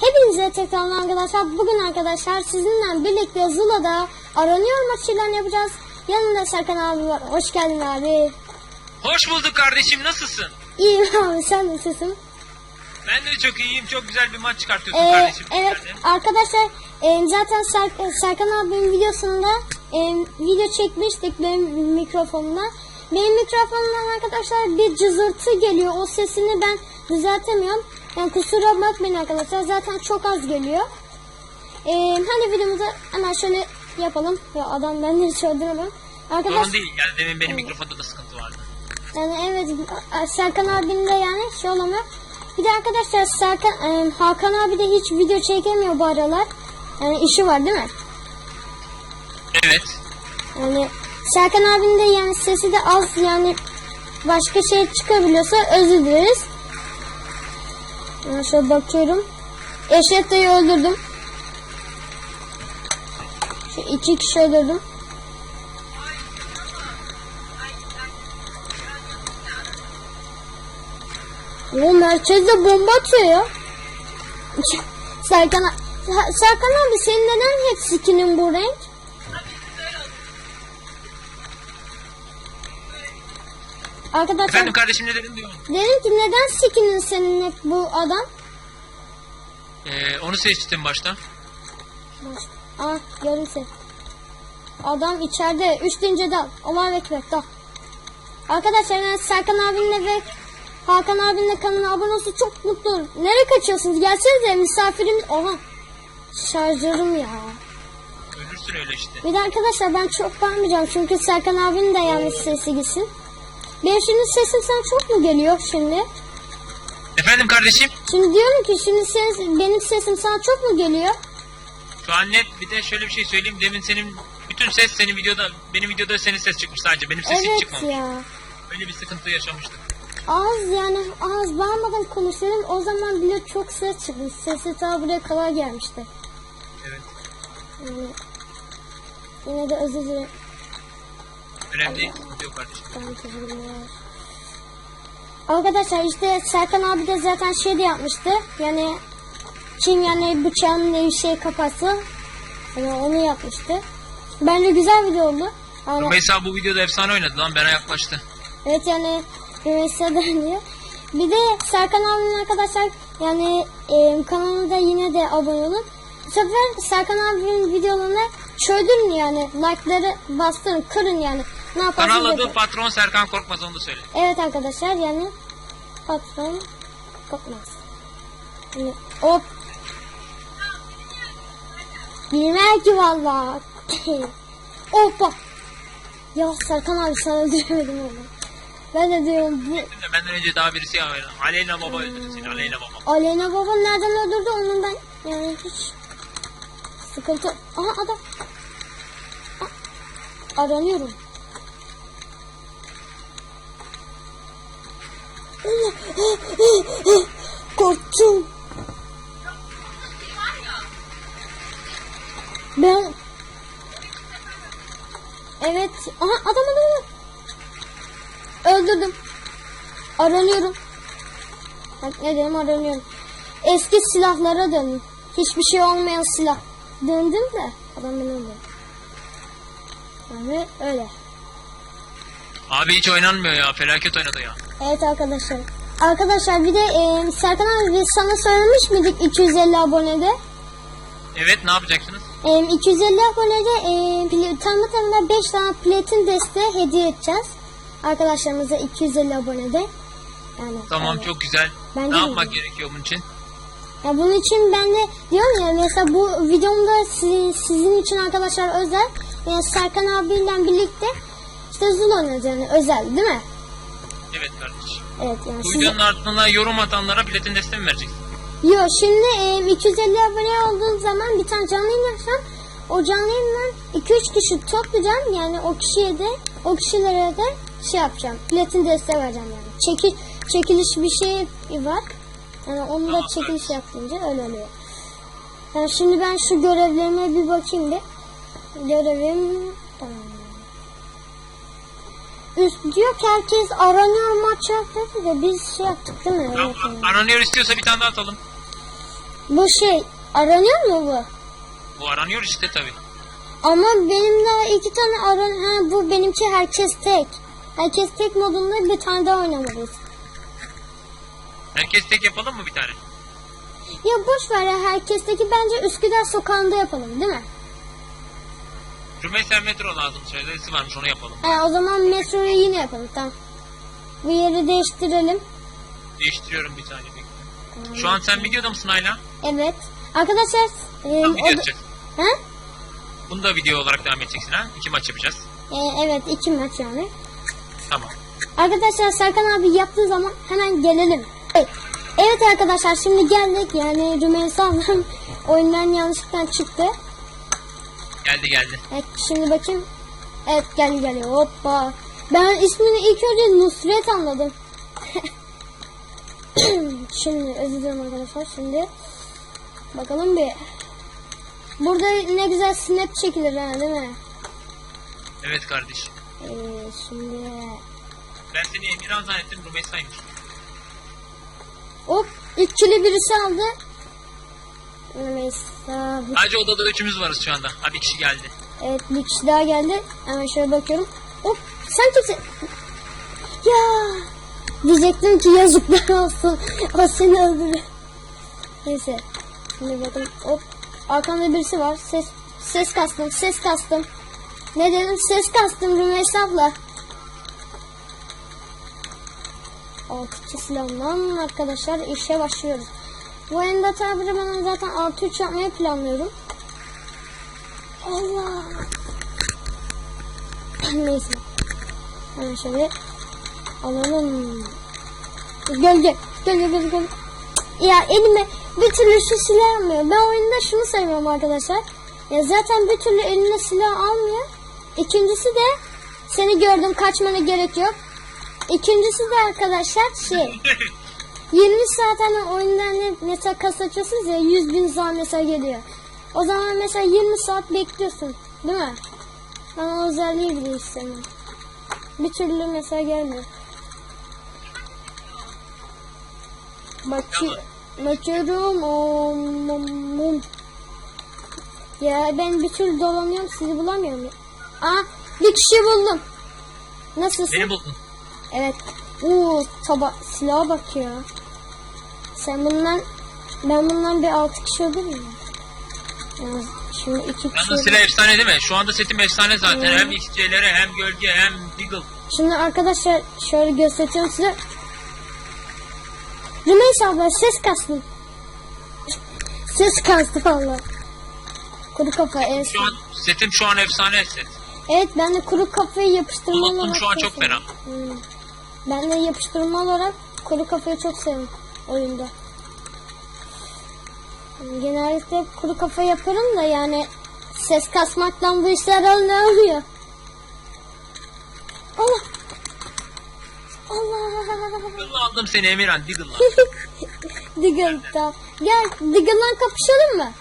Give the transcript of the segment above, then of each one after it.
Hepinize tekrardan arkadaşlar. Bugün arkadaşlar sizinle birlikte Zula'da aranıyor maçıyla yapacağız. Yanında Serkan abi var. Hoş geldin abi. Hoş bulduk kardeşim nasılsın? İyiyim abi sen nasılsın? Ben de çok iyiyim. Çok güzel bir maç çıkartıyorsun Ee, kardeşim. evet Yani. arkadaşlar e, zaten Ser- Serkan abinin videosunda e, video çekmiştik benim mikrofonumda. Benim mikrofonumdan arkadaşlar bir cızırtı geliyor. O sesini ben düzeltemiyorum. Yani kusura bakmayın arkadaşlar. Zaten çok az geliyor. E, hadi videomuzu hemen şöyle yapalım. Ya adam ben de hiç öldüremem. Arkadaş, Sorun değil. Yani demin benim mikrofonda da sıkıntı vardı. yani evet Serkan abinin de yani şey olamıyor. Bir de arkadaşlar Serkan e, Hakan abi de hiç video çekemiyor bu aralar. Yani işi var değil mi? Evet. Yani Serkan abinin de yani sesi de az yani başka şey çıkabiliyorsa özür dileriz. Şöyle bakıyorum. Eşref öldürdüm. Şu iki kişi öldürdüm. O merkezde bomba atıyor ya. Serkan, Serkan abi senin neden hep skinin bu renk? Arkadaşlar Efendim kardeşim ne dedin diyorum. dedim ki neden skinin senin hep bu adam? Ee, onu seçtim başta. Aa gördüm seni. Adam içeride. Üç deyince dal. Allah'a ekber dal. Arkadaşlar ben Serkan abimle ve Hakan abimle kanalına abone olsun çok mutlu olurum. Nereye kaçıyorsunuz? Gelsenize misafirimiz. Oha. Şarjörüm ya. Ölürsün öyle işte. Bir de arkadaşlar ben çok bağırmayacağım çünkü Serkan abinin de yani sesi gitsin. Benim şimdi sesim sana çok mu geliyor şimdi? Efendim kardeşim. Şimdi diyorum ki şimdi ses, benim sesim sana çok mu geliyor? Şu an net bir de şöyle bir şey söyleyeyim. Demin senin bütün ses senin videoda benim videoda senin ses çıkmış sadece. Benim sesim evet çıkmamış. ya. Öyle bir sıkıntı yaşamıştık. Az yani az bağırmadan konuşuyorum o zaman bile çok ses çıkmış. Sesi ta buraya kadar gelmişti. Evet. Yani, yine de özür dilerim. Önemli değil. Sıkıntı yok kardeşim. Ben teşekkürler. Arkadaşlar işte Serkan abi de zaten şey de yapmıştı. Yani kim yani bıçağın ne şey kapatsa yani onu yapmıştı. Bence güzel video oldu. Yani, Mesela bu videoda efsane oynadı lan. Bana yaklaştı. evet yani mesela diyor. Bir de Serkan abinin arkadaşlar yani e, kanalına da yine de abone olun. Bu sefer Serkan abinin videolarına çöldürün yani like'ları bastırın kırın yani. Ne yaparsınız Kanal adı. Patron Serkan Korkmaz onu da söyle. Evet arkadaşlar yani patron kopmaz. Yani, hop. Bilmem ki valla. Hoppa. Ya Serkan abi sana öldüremedim onu. Ben de diyorum bu benden önce daha birisi ya. Aleyna Baba öldürdü seni. Aleyna Baba. Aleyna Baba nereden öldürdü onu ben yani hiç sıkıntı. Aha adam. Aranıyorum. Allah, ah, Korktum. Ben Evet. Aha adam adam. Öldürdüm. Aranıyorum. Bak ne dedim aranıyorum. Eski silahlara döndüm. Hiçbir şey olmayan silah. Döndüm de adam beni öldürdü. Yani öyle. Abi hiç oynanmıyor ya. Felaket oynadı ya. Evet arkadaşlar. Arkadaşlar bir de e, Serkan abi biz sana söylemiş miydik 250 abonede? Evet ne yapacaksınız? E, 250 abonede e, tamı tamına 5 tane platin desteği hediye edeceğiz. Arkadaşlarımıza 250 abonede. Yani Tamam öyle. çok güzel. Bence ne yapmak güzel. gerekiyor bunun için? Ya bunun için ben de diyorum ya mesela bu videomda sizin, sizin için arkadaşlar özel. Yani Serkan abiyle birlikte işte Zul oynayacağız yani özel değil mi? Evet kardeşim. Evet yani Bu size... videonun altına yorum atanlara platin desteği mi vereceksin? Yo şimdi e, 250 abone olduğum zaman bir tane canlı yayın yapacağım. O canlı yayından 2-3 kişi toplayacağım. Yani o kişiye de o kişilere de şey yapacağım. Platin desteği vereceğim yani. Çekil, çekiliş bir şey var. Yani onu da çekiliş yapınca öyle oluyor. Yani şimdi ben şu görevlerime bir bakayım bir. Görevim tamam. Üst diyor ki herkes aranıyor maç yaptı da biz şey yaptık değil mi? Tamam, Evet, aranıyor istiyorsa bir tane daha atalım. Bu şey aranıyor mu bu? Bu aranıyor işte tabi. Ama benim daha iki tane aran... Ha bu benimki herkes tek. Herkes tek modunda bir tane daha oynamalıyız. Herkes tek yapalım mı bir tane? Ya boş ver ya herkesteki bence Üsküdar sokağında yapalım değil mi? Rümeysa metro lazım. Sözlerisi varmış onu yapalım. Ha, o zaman metroyu yine yapalım tamam. Bu yeri değiştirelim. Değiştiriyorum bir saniye bekle. Şu an sen videoda mısın hala? Evet. Arkadaşlar e, Tamam video da- yapacağız. Ha? Bunu da video olarak devam edeceksin ha? İki maç yapacağız. E, evet iki maç yani. Tamam. Arkadaşlar Serkan abi yaptığı zaman hemen gelelim. Evet, evet arkadaşlar şimdi geldik yani Rümeysa oyundan yanlışlıkla çıktı. Geldi geldi. Evet şimdi bakayım. Evet geldi geldi hoppa. Ben ismini ilk önce Nusret anladım. şimdi özür dilerim arkadaşlar şimdi. Bakalım bir. Burada ne güzel snap çekilir ha değil mi? Evet kardeşim. Ee, şimdi Ben seni Emirhan zannettim Rümeysa'ymış. hop ikili birisi aldı. Rümeysa. Sadece odada üçümüz varız şu anda. Hadi kişi geldi. Evet bir kişi daha geldi. Hemen şöyle bakıyorum. Hop sen kimsin? Ya diyecektim ki yazıklar olsun. O seni öldürür. Neyse. Şimdi bakın hop. Arkamda birisi var. Ses ses kastım. Ses kastım. Ne dedim? Ses kastım Rümeysa abla. Altıcı silahından arkadaşlar işe başlıyoruz. Bu enda tabi ben zaten artı 3 yapmayı planlıyorum. Allah. Neyse. Hemen şöyle alalım. Gölge. Gölge gölge gölge. Ya elime bir türlü şu silah almıyor. Ben oyunda şunu sevmiyorum arkadaşlar. Ya zaten bir türlü eline silah almıyor. İkincisi de seni gördüm kaçmana gerek yok. İkincisi de arkadaşlar şey 20 saat hani oyundan ne, mesela kas açıyorsunuz ya 100 bin zaman mesela geliyor. O zaman mesela 20 saat bekliyorsun değil mi? Ben o özelliği bile istemiyorum. Bir türlü mesela gelmiyor. Bakı bakıyorum. Om, om, om. Ya ben bir türlü dolanıyorum sizi bulamıyorum. Aa bir kişi buldum. Nasılsın? Beni buldun. Evet. Oo taba silaha bak ya. Sen bundan ben bundan bir altı kişi öldürürüm. mü? Yani şimdi iki kişi. Yalnız silah efsane değil mi? Şu anda setim efsane zaten. Hmm. Hem XC'lere hem gölge hem Deagle. Şimdi arkadaşlar şöyle göstereceğim size. Rümeysa abla ses kastı. ses kastı valla. Kuru kafa en Şu an setim şu an efsane set. Evet ben de kuru kafayı yapıştırma Unuttum, olarak şu an çok seviyorum. Hmm. Ben de yapıştırma olarak kuru kafayı çok seviyorum oyunda. Yani Genellikle hep kuru kafa yaparım da yani ses kasmaktan bu işler olmuyor. Allah. Allah. Deagle'la aldım seni Emirhan Deagle'la. Diggle'da. Gel Diggle'dan kapışalım mı?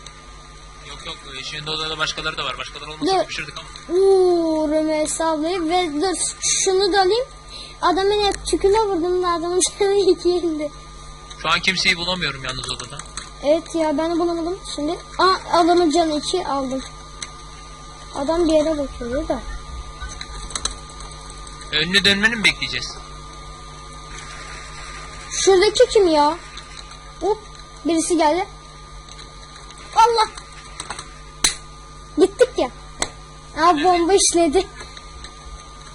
yok yok şimdi odada başkaları da var. Başkaları olmasa Dur. kapışırdık ama. Uuu Rümeysa ablayı ve dur şunu da alayım. Adamın hep tüküne vurdum da adamın canı iki indi. Şu an kimseyi bulamıyorum yalnız odada. Evet ya ben de bulamadım şimdi. Aa adamın canı iki aldım. Adam bir yere bakıyor da. Önüne dönmeni mi bekleyeceğiz? Şuradaki kim ya? Hop birisi geldi. Allah. Gittik ya. Aa bomba işledi.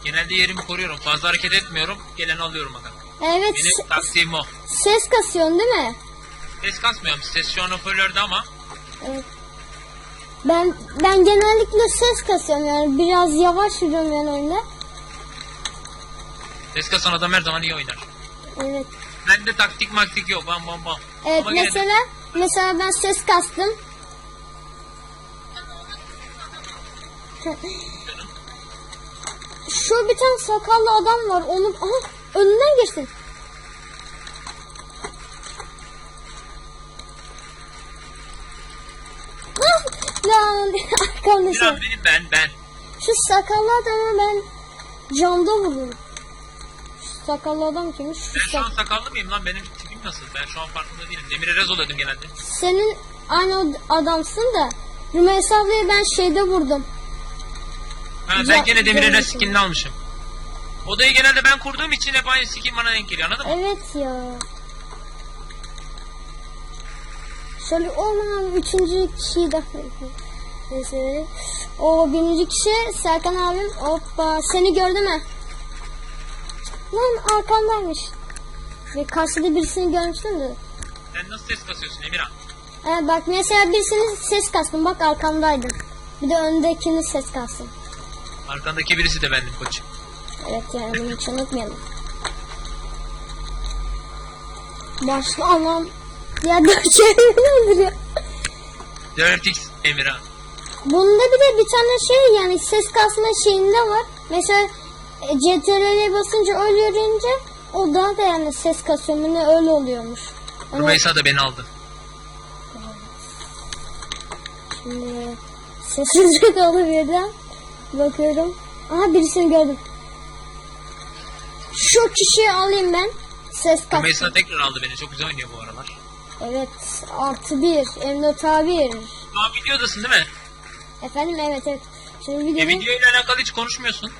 Genelde yerimi koruyorum. Fazla hareket etmiyorum. Geleni alıyorum bakalım. Evet Benim taktiğim o. ses kasıyorsun değil mi? Ses kasmıyorum. Ses şu an hoparlörde ama Evet. Ben ben genellikle ses kasıyorum yani biraz yavaş yürüyorum yani oyunda. ses kasan adam her zaman iyi oynar. Evet. Bende taktik maktik yok. Bam bam bam. Evet Ama gene de- mesela mesela ben ses kastım. Şu bir tane sakallı adam var. Onun aha önünden geçsin. Ah, Lan şey. Biraz benim ben ben. Şu sakallı adamı ben camda vurdum. Şu sakallı adam kimmiş? Şu Ben şu an sakallı mıyım lan? Benim tipim nasıl? Ben şu an farkında değilim. Demir'e rez oluyordum genelde. Senin aynı adamsın da Rümeysa ablayı ben şeyde vurdum. Ha, ben gene Demir'e rez skinini almışım. Odayı genelde ben kurduğum için hep aynı skin bana denk geliyor anladın mı? Evet ya. Şöyle olmayan üçüncü kişiyi de Neyse. O birinci kişi Serkan abim. Hoppa seni gördü mü? Lan arkamdaymış. Ve karşıda birisini görmüştüm de. Sen nasıl ses kasıyorsun Emirhan? Evet bak mesela birisini ses kastım. Bak arkamdaydın. Bir de öndekini ses kastım. Arkandaki birisi de bendim koçum. Evet yani bunu hiç unutmayalım. Başla Allah'ım. Ya dört şey öldürüyor. 4x Emirhan. Bunda bir de bir tane şey yani ses kasma şeyinde var. Mesela e, CTRL'ye basınca öyle yürüyünce o daha da yani ses kasıyor ne öyle oluyormuş. Ama Rümeysa da beni aldı. şimdi sessizlik oldu birden. Bakıyorum. Aha birisini gördüm. Şu kişiyi alayım ben. Ses kasma. Rümeysa tekrar aldı beni. Çok güzel oynuyor bu aralar. Evet artı bir. M4 A1. Şu an videodasın değil mi? Efendim evet evet. Şimdi E videoyu... video ile alakalı hiç konuşmuyorsun.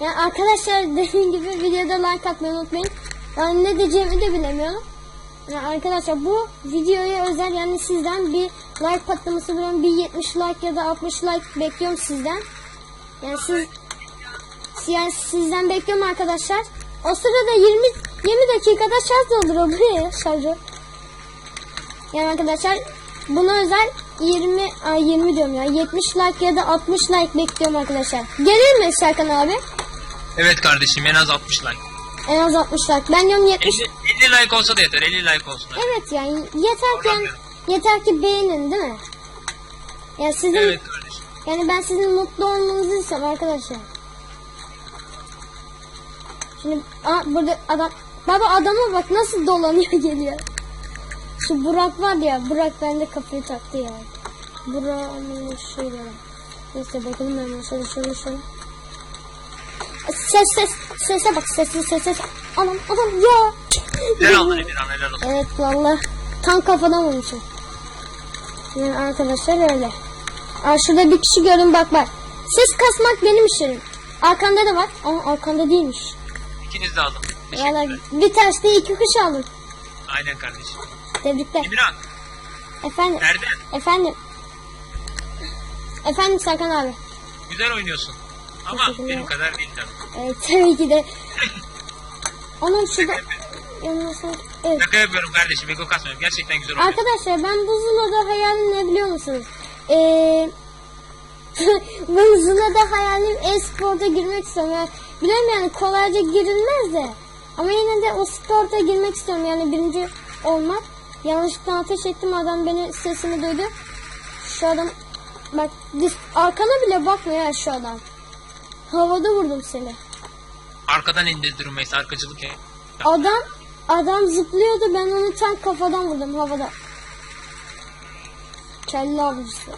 Yani arkadaşlar dediğim gibi videoda like atmayı unutmayın. Yani ne diyeceğimi de bilemiyorum. Yani arkadaşlar bu videoya özel yani sizden bir like patlaması biliyorum. Bir 70 like ya da 60 like bekliyorum sizden. Yani siz yani sizden bekliyorum arkadaşlar. O sırada 20 20 dakikada şarj dolduruyor buraya şarjı. Yani arkadaşlar buna özel 20 ay 20 diyorum ya 70 like ya da 60 like bekliyorum arkadaşlar. Gelir mi Serkan abi? Evet kardeşim en az 60 like. En az 60 like. Ben diyorum 70. 50, 50 like olsa da yeter. 50 like olsun. Evet yani yeter ki yani, yeter ki beğenin değil mi? Yani sizin Evet kardeşim. yani ben sizin mutlu olmanızı istiyorum arkadaşlar. Şimdi aa, burada adam baba adama bak nasıl dolanıyor geliyor. Şu Burak var ya Burak bende kafayı taktı ya. Burak'ın şöyle. Neyse bakalım ben şöyle şöyle şöyle. Ses ses sese bak sesli ses ses. Anam anam ya. Helal aldın Emirhan helal olsun. Evet valla tam kafadan vurmuşum. Yani arkadaşlar öyle. Aa, şurada bir kişi gördüm bak bak. Ses kasmak benim işlerim. Arkanda da var ama arkanda değilmiş. İkiniz de aldım. Valla bir taşta iki kuş aldım. Aynen kardeşim. Tebrikler. Emirhan Efendim. nerede? Efendim. Efendim Serkan abi. Güzel oynuyorsun. Ama benim kadar değil tabii. Evet tabii ki de. Anam şurada. Yanına sanki- Evet. Şaka yapıyorum kardeşim. Ego kasmıyorum. Gerçekten güzel oynuyorsun. Arkadaşlar ben bu Zula'da hayalim ne biliyor musunuz? Ee, ben Zula'da hayalim e-sporta girmek istiyorum. Yani, biliyorum yani kolayca girilmez de. Ama yine de o sporta girmek istiyorum. Yani birinci olmak. Yanlışlıkla ateş ettim adam beni sesimi duydu. Şu adam bak arkana bile bakmıyor ya şu adam. Havada vurdum seni. Arkadan indirdi Rümeysa. Arkacılık ya. Adam adam zıplıyordu ben onu tam kafadan vurdum havada. Kelle avcısı.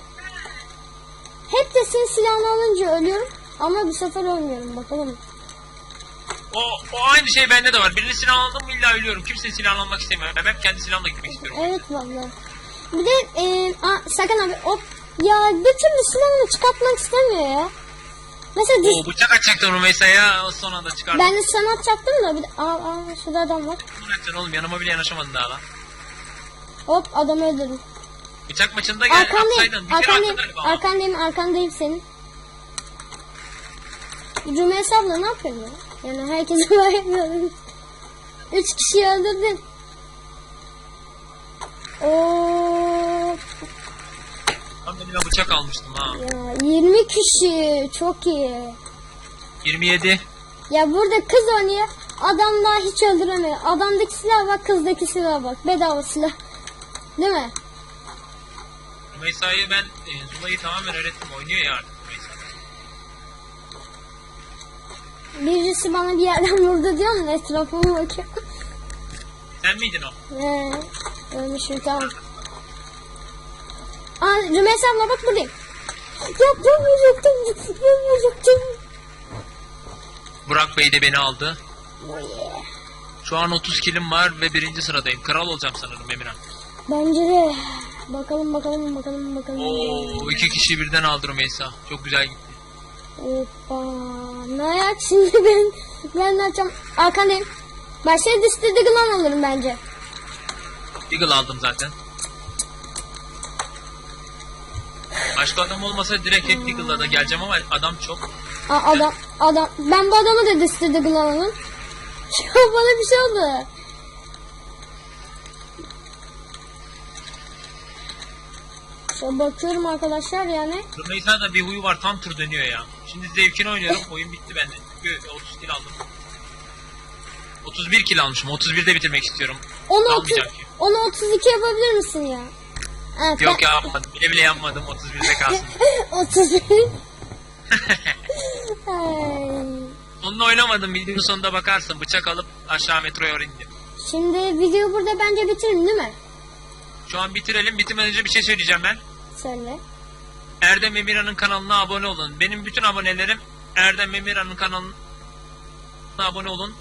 Hep de senin silahını alınca ölüyorum ama bu sefer ölmüyorum bakalım. O, o aynı şey bende de var. Birinin silahını aldım mı illa ölüyorum. Kimsenin silahını almak istemiyorum. Ben hep kendi silahımla gitmek istiyorum. Evet vallahi. Bir de e, a, Serkan abi o ya bir türlü silahını çıkartmak istemiyor ya. Mesela düş, Oo bıçak atacaktım Rümeysa'ya. O son anda çıkardım. ben de sana atacaktım da bir de, aa, aa, şurada adam var. Ne yapacaksın oğlum? Yanıma bile yanaşamadın daha lan. Hop adamı öldürdüm. Bıçak maçında gel atsaydın. Arkandayım, Bir kere arkandayım, galiba ama. arkandayım, arkandayım senin. Rümeysa abla ne yapıyorsun ya? Yani herkese var yapıyorum. Üç kişi öldürdün. Oo, Ben eline bıçak almıştım ha. ya 20 kişi çok iyi. 27. Ya burada kız oynuyor. Adam daha hiç öldüremiyor. Adamdaki silah bak, kızdaki silah bak. Bedava silah. Değil mi? Rümeysa'yı ben e, Zula'yı tamamen öğrettim. Oynuyor ya artık Rümeysa. Birisi bana bir yerden vurdu diyor? Etrafıma bakıyor. Sen miydin o? He, ölmüşüm tamam. Aa, Rümeysa abla bak buradayım. Ya yapmayacaktım, yapmayacaktım. Burak Bey de beni aldı. Oh yeah. Şu an 30 kilim var ve birinci sıradayım. Kral olacağım sanırım Emirhan. Bence de. Bakalım bakalım bakalım bakalım. Oo iki kişi birden aldı Rümeysa. Çok güzel gitti. Hoppa. Ne ayak şimdi ben ben ne yapacağım? Arkandayım. Başka dişli dıgılan alırım bence. Eagle aldım zaten. Başka adam olmasa direkt hep Eagle'la da geleceğim ama adam çok. Aa, adam adam ben bu adamı da dıgılan alırım. Ya bana bir şey oldu. Şöyle bakıyorum arkadaşlar yani. Rümeysa'da bir huyu var tam tur dönüyor ya. Şimdi zevkini oynuyorum. Oyun bitti bende. Çünkü 30 kill aldım. 31 kill almışım. 31'de bitirmek istiyorum. Onu 30, Almayacağım ki. onu 32 yapabilir misin ya? Evet, Yok ya yapmadım. Bile bile yapmadım. 31'de kalsın. 31. Ay. Onunla oynamadım. Videonun sonunda bakarsın. Bıçak alıp aşağı metroya indim. Şimdi videoyu burada bence bitirin değil mi? Şu an bitirelim. Bitirmeden önce bir şey söyleyeceğim ben. Söyle. Erdem Emirhan'ın kanalına abone olun. Benim bütün abonelerim Erdem Emirhan'ın kanalına abone olun.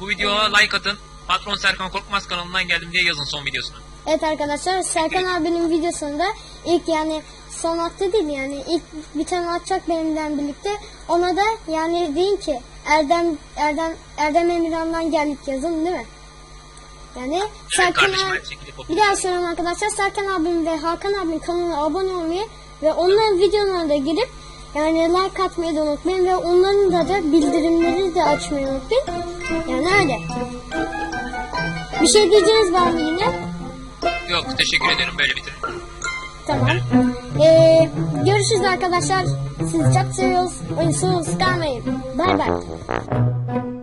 Bu videoya like atın. Patron Serkan Korkmaz kanalından geldim diye yazın son videosuna. Evet arkadaşlar Serkan abinin videosunda ilk yani son attı değil yani ilk bir tane atacak benimle birlikte ona da yani deyin ki Erdem Erdem Erdem Emirhan'dan geldik yazın değil mi? Yani Serkan kardeşim, abi, bir daha söylüyorum arkadaşlar Serkan abim ve Hakan abinin kanalına abone olmayı ve onların videolarına da girip yani like atmayı da unutmayın ve onların da, da bildirimleri de açmayı unutmayın. Yani öyle. Bir şey diyeceğiniz var mı yine? Yok teşekkür ederim böyle bitirin. Tamam. Ee, görüşürüz arkadaşlar. Sizi çok seviyoruz. Uyusuz kalmayın. Bay bay.